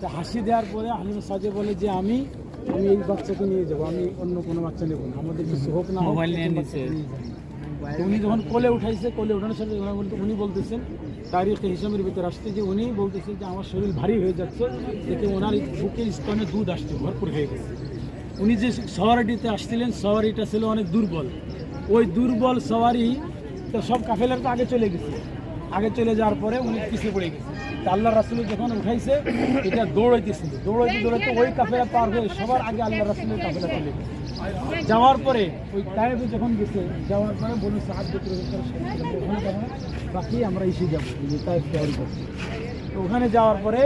তা হাসি দেওয়ার পরে হালিমা সাজে বলে যে আমি আমি এই বাচ্চাকে নিয়ে যাব আমি অন্য কোনো বাচ্চা নেব না আমাদের কিছু হোক না মোবাইল নিয়ে। তো উনি যখন কোলে উঠাইছে কোলে উঠানোর সাথে উনি বলতে উনি বলতেছেন তারিখ হিসাবের ভিতরে আসছে যে উনি বলতেছেন যে আমার শরীর ভারী হয়ে যাচ্ছে দেখে ওনার বুকের স্তনে দুধ আসছে ভরপুর হয়ে গেছে। উনি যে সওয়ারিটিতে আসছিলেন সওয়ারিটা ছিল অনেক দুর্বল। ওই দুর্বল সওয়ারি তো সব কাফেলার তো আগে চলে গেছে। আগে চলে যাওয়ার পরে উনি পিছিয়ে পড়ে গেছে। আল্লাহ রাসুল যখন উঠাইছে, এটা দৌড়াইতেছিল। দৌড়াইতে দৌড়াইতে ওই কাফেলা পার হয়ে সবার আগে আল্লাহ রাসুলের কাফেলা চলে গেছে। যাওয়ার পরে ওই টাইমে যখন গেছে, যাওয়ার পরে বলুন সাহায্য করে বাকি আমরা এসে যাব তৈরি করছি। তো ওখানে যাওয়ার পরে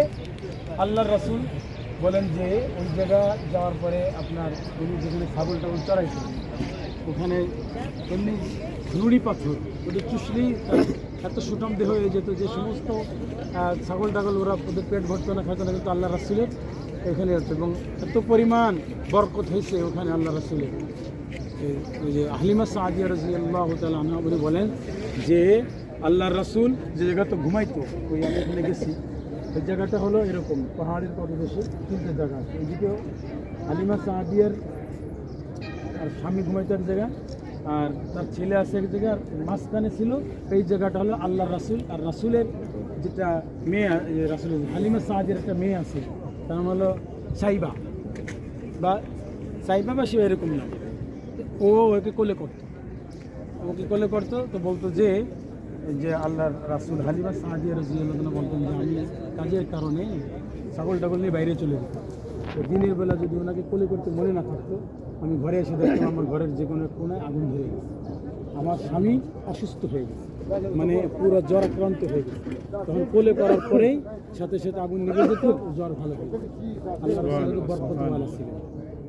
আল্লাহর রাসুল বলেন যে, ওই জায়গা যাওয়ার পরে আপনার উনি যেখানে ছাগল টাগল চড়াইছে ওখানে এমনি নুড়ি পাথর ওটা চুষলেই এত সুটম দেহ হয়ে যেত যে সমস্ত ছাগল টাগল ওরা ওদের পেট ভরতো না খেতো না, কিন্তু আল্লাহ রাসুলের এখানে এবং এত পরিমাণ বরকত হয়েছে ওখানে আল্লাহ রাসুলের। ওই যে হালিমা সাদিয়া রাজি আল্লাহ তালা বলে বলেন যে আল্লাহর রাসুল যে জায়গাতে ঘুমাইতো, ওই আমি এখানে গেছি। ওই জায়গাটা হলো এরকম, পাহাড়ের পরিবেশে তিনটে জায়গা আছে। এদিকেও হালিমা সাদিয়ার আর স্বামী ঘুমাইতো এক জায়গা আর তার ছেলে আছে এক জায়গা আর মাঝখানে ছিল, এই জায়গাটা হলো আল্লাহ রাসুল, আর রাসুলের যেটা মেয়ে রাসুল হালিমা সাহাজের একটা মেয়ে আছে, তার নাম হলো সাইবা। বা সাইবা বা শিবা এরকম নাম ও ওকে কোলে করতো। ওকে কোলে করতো, তো বলতো যে যে আল্লাহর রাসুল হালিমা সাহাজিয়া রাজিয়াল্লাহ বলতেন যে, আমি কাজের কারণে ছাগল টাগল নিয়ে বাইরে চলে যেতাম। দিনের বেলা যদি ওনাকে কোলে করতে মনে না থাকতো, আমি ঘরে এসে দেখতাম আমার ঘরের যে কোনো কোনায় আগুন ধরে গেছে। আমার স্বামী অসুস্থ হয়ে গেছে মানে পুরো জ্বর আক্রান্ত হয়ে গেছে। তখন কোলে করার পরেই সাথে সাথে আগুন নিভে যেত জ্বর ভালো হয়ে গেছে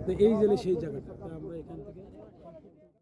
তো এই জেলে সেই জায়গাটা।